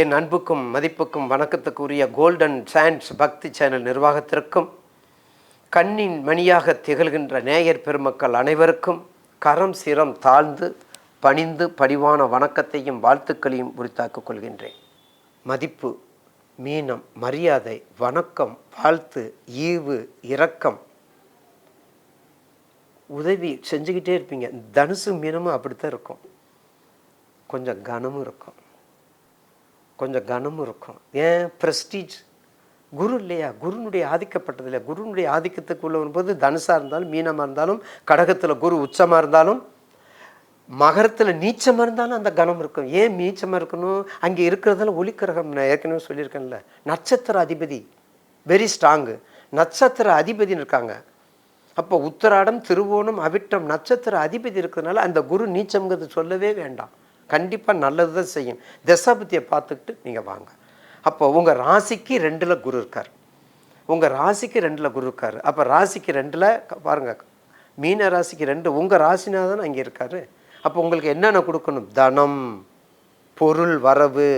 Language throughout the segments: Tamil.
என் அன்புக்கும் மதிப்புக்கும் வணக்கத்துக்குரிய கோல்டன் சான்ஸ் பக்தி சேனல் நிர்வாகத்திற்கும் கண்ணின் மணியாக திகழ்கின்ற நேயர் பெருமக்கள் அனைவருக்கும் கரம் சிரம் தாழ்ந்து பணிந்து பணிவான வணக்கத்தையும் வாழ்த்துக்களையும் உரித்தாக்கிக் கொள்கின்றேன். மதிப்பு மீனம் மரியாதை வணக்கம் வாழ்த்து ஈவு இரக்கம் உதவி செஞ்சுக்கிட்டே இருப்பீங்க. தனுசு மீனமும் அப்படித்தான் இருக்கும். கொஞ்சம் கனமும் இருக்கும். கொஞ்சம் கனமும் இருக்கும். ஏன்? ப்ரெஸ்டீஜ் குரு இல்லையா? குருனுடைய ஆதிக்கப்பட்டது இல்லையா குருனுடைய ஆதிக்கத்துக்குள்ளே வரும்போது தனுசாக இருந்தாலும் மீனமாக இருந்தாலும் கடகத்தில் குரு உச்சமாக இருந்தாலும் மகரத்தில் நீச்சமாக இருந்தாலும் அந்த கணம் இருக்கும். ஏன் நீச்சமாக இருக்கணும்? அங்கே இருக்கிறதால ஒளிக்கிரகம் நான் ஏற்கனவே சொல்லியிருக்கேன்ல. நட்சத்திர அதிபதி. வெரி ஸ்ட்ராங்கு நட்சத்திர அதிபதினு இருக்காங்க. அப்போ உத்தராடம் திருவோணம் அவிட்டம் நட்சத்திர அதிபதி இருக்கிறதுனால அந்த குரு நீச்சம்ங்கிறது சொல்லவே வேண்டாம். கண்டிப்பாக நல்லது தான் செய்யும். தசாபதியை பார்த்துக்கிட்டு நீங்கள் வாங்க. அப்போ உங்கள் ராசிக்கு ரெண்டில் குரு இருக்கார். உங்கள் ராசிக்கு ரெண்டில் குரு இருக்கார். அப்போ ராசிக்கு ரெண்டில் பாருங்கள் மீன ராசிக்கு ரெண்டு உங்கள் ராசினாதான் அங்கே இருக்கார். அப்போ உங்களுக்கு என்னென்ன கொடுக்கணும்? தனம் பொருள் வரவு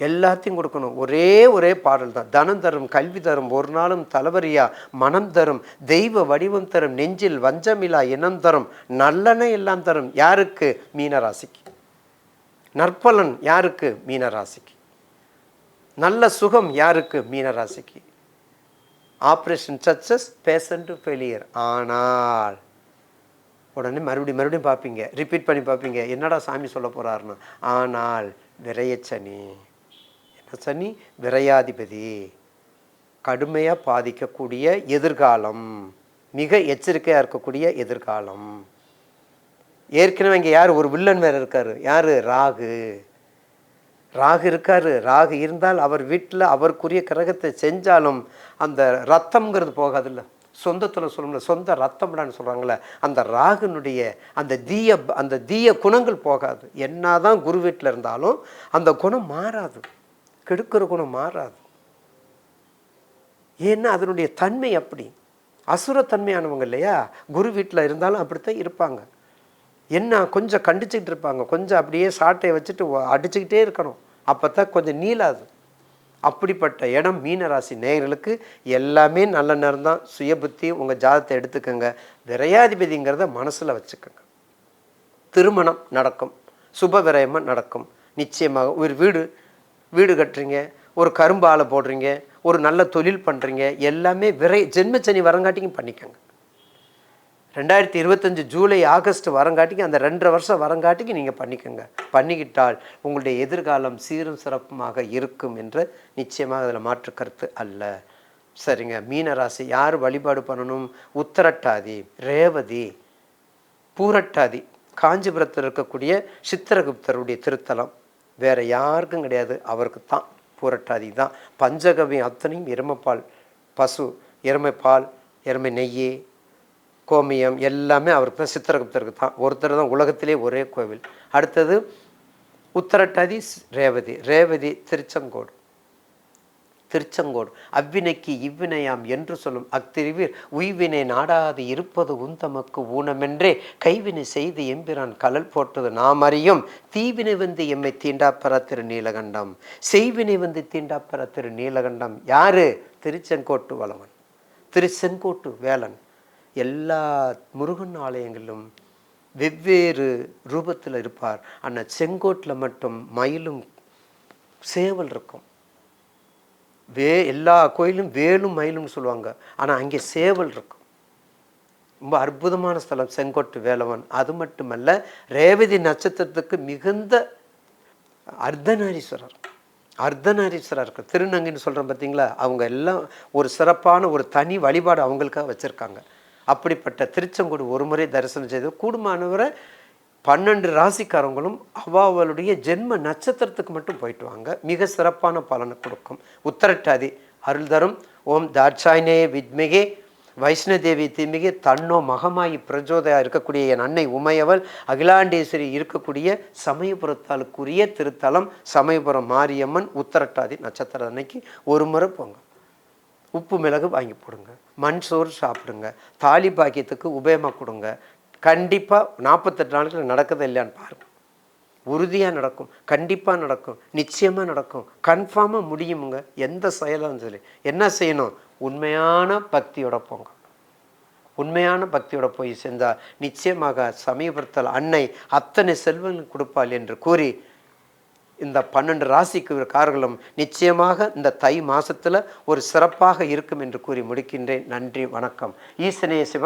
எல்லாத்தையும் கொடுக்கணும். ஒரே ஒரே பாடல் தான். தனம் தரும் கல்வி தரும் ஒரு நாளும் தலைவரியா மனம் தரும் தெய்வ வடிவம் தரும் நெஞ்சில் வஞ்சமிலா இனம் தரும் நல்லன எல்லாம் தரும். யாருக்கு? மீனராசிக்கு நற்பலன் யாருக்கு? மீனராசிக்கு. நல்ல சுகம் யாருக்கு? மீனராசிக்கு. ஆப்ரேஷன் சக்ஸஸ் பேஷண்ட் ஃபெயிலியர் ஆனால் உடனே மறுபடியும் மறுபடியும் பார்ப்பீங்க. ரிப்பீட் பண்ணி பார்ப்பீங்க. என்னடா சாமி சொல்ல போகிறாருன்னு ஆனால் விரையச்சனி என்ன சனி? விரையாதிபதி. கடுமையாக பாதிக்கக்கூடிய எதிர்காலம். மிக எச்சரிக்கையாக இருக்கக்கூடிய எதிர்காலம். ஏற்கனவே இங்கே யார்? ஒரு வில்லன் வேறு இருக்கார். யார்? ராகு. ராகு இருக்கார். ராகு இருந்தால் அவர் வீட்டில் அவருக்குரிய கிரகத்தை செஞ்சாலும் அந்த ரத்தம்ங்கிறது போகாதுல்ல. சொந்தத்தில் சொல்லணும்ல சொந்த ரத்தம்டான்னு சொல்கிறாங்களே அந்த ராகுனுடைய அந்த தீய அந்த தீய குணங்கள் போகாது. என்னதான் குரு வீட்டில் இருந்தாலும் அந்த குணம் மாறாது. கெடுக்கிற குணம் மாறாது. ஏன்னா அதனுடைய தன்மை அப்படி. அசுரத்தன்மையானவங்க இல்லையா? குரு வீட்டில் இருந்தாலும் அப்படித்தான் இருப்பாங்க. என்ன கொஞ்சம் கண்டிச்சுக்கிட்டு இருப்பாங்க. கொஞ்சம் அப்படியே சாட்டையை வச்சுட்டு அடிச்சுக்கிட்டே இருக்கணும். அப்போ தான் கொஞ்சம் நீளாது. அப்படிப்பட்ட இடம் மீனராசி நேயர்களுக்கு எல்லாமே நல்ல நேரம் தான் சுய புத்தி உங்கள் ஜாதத்தை எடுத்துக்கோங்க. விரையாதிபதிங்கிறத மனசில் வச்சுக்கோங்க. திருமணம் நடக்கும். சுப விரயமாக நடக்கும். நிச்சயமாக ஒரு வீடு வீடு கட்டுறீங்க ஒரு கரும்பு ஆலை போடுறீங்க ஒரு நல்ல தொழில் பண்ணுறீங்க எல்லாமே விரை ஜென்மச்சனி வரங்காட்டிக்கும் பண்ணிக்கோங்க. ரெண்டாயிரத்தி இருபத்தஞ்சு ஜூலை ஆகஸ்ட் வரங்காட்டிக்கு அந்த ரெண்டரை வருஷம் வரங்காட்டிக்கு நீங்கள் பண்ணிக்கோங்க. பண்ணிக்கிட்டால் உங்களுடைய எதிர்காலம் சீரும் சிறப்புமாக இருக்கும் என்று நிச்சயமாக அதில் மாற்று கருத்து அல்ல. சரிங்க. மீனராசி யார் வழிபாடு பண்ணணும்? உத்தரட்டாதி ரேவதி பூரட்டாதி. காஞ்சிபுரத்தில் இருக்கக்கூடிய சித்திரகுப்தருடைய திருத்தலம். வேறு யாருக்கும் கிடையாது. அவருக்கு தான் பூரட்டாதி தான். பஞ்சகவி அத்தனையும் எருமைப்பால் பசு எருமைப்பால் எருமை நெய் கோமியம் எல்லாமே அவருக்கு தான் சித்திரகுப்தருக்கு தான். ஒருத்தர் தான் உலகத்திலே ஒரே கோவில். அடுத்தது உத்தரட்டாதி ரேவதி ரேவதி திருச்செங்கோடு. திருச்செங்கோடு. அவ்வினைக்கு இவ்வினையாம் என்று சொல்லும் அக்திரிவீர் உய்வினை நாடாது இருப்பது உந்தமக்கு ஊனமென்றே கைவினை செய்து எம்பிரான் கலல் போட்டது நாம் அறியும். தீவினை வந்து எம்மை தீண்டாப்பெற திரு நீலகண்டம். செய்வினை வந்து தீண்டாப்பெற திரு நீலகண்டம். யாரு? திருச்செங்கோட்டு வளவன். திருச்செங்கோட்டு வேலன். எல்லா முருகன் ஆலயங்களிலும் வெவ்வேறு ரூபத்தில் இருப்பார். ஆனால் செங்கோட்டில் மட்டும் மயிலும் சேவல் இருக்கும். வே எல்லா கோயிலும் வேலும் மயிலும்னு சொல்லுவாங்க. ஆனால் அங்கே சேவல் இருக்கும். ரொம்ப அற்புதமான ஸ்தலம் செங்கோட்டு வேலவன். அது மட்டுமல்ல ரேவதி நட்சத்திரத்துக்கு மிகுந்த அர்த்தநாரீஸ்வரர். அர்த்தநாரீஸ்வரர் இருக்கு திருநங்கின்னு சொல்கிறோம் பார்த்தீங்களா அவங்க எல்லாம் ஒரு சிறப்பான ஒரு தனி வழிபாடு அவங்களுக்காக வச்சுருக்காங்க. அப்படிப்பட்ட திருச்செங்கோடு ஒரு முறை தரிசனம் செய்து கூடுமானவரை பன்னெண்டு ராசிக்காரங்களும் அவாவளுடைய ஜென்ம நட்சத்திரத்துக்கு மட்டும் போயிட்டு வாங்க. மிக சிறப்பான பலனை கொடுக்கும். உத்தரட்டாதி அருள் தரும். ஓம் தாட்சாயினே வித்மிகே. வைஷ்ணதேவி தீமிகே. தன்னோ மகமாயி பிரஜோதயா இருக்கக்கூடிய என் அன்னை உமையவள். அகிலாண்டேஸ்வரி இருக்கக்கூடிய சமயபுரத்தாளுக்குரிய திருத்தலம் சமயபுரம் மாரியம்மன் உத்தரட்டாதி நட்சத்திர அன்னைக்கு ஒரு முறை போங்க. உப்பு மிளகு வாங்கி போடுங்க. மண் சோறு சாப்பிடுங்க. தாலி பாக்கியத்துக்கு உபயமாக கொடுங்க. கண்டிப்பாக நாற்பத்தெட்டு நாளுக்கு நடக்குது இல்லையான்னு பாருங்கள் உறுதியாக நடக்கும். கண்டிப்பாக நடக்கும். நிச்சயமாக நடக்கும். கன்ஃபார்மாக முடியுமுங்க. எந்த செயலும் சரி. என்ன செய்யணும்? உண்மையான பக்தியோட போங்க. உண்மையான பக்தியோட போய் சேர்ந்தால் நிச்சயமாக சமீபத்தில் அன்னை அத்தனை செல்வங்கள் கொடுப்பாள் என்று கூறி இந்த பன்னெண்டு ராசிக்கு கார்களும் நிச்சயமாக இந்த தை மாசத்துல ஒரு சிறப்பாக இருக்கும் என்று கூறி முடிக்கின்றேன். நன்றி வணக்கம். ஈசனே சிவ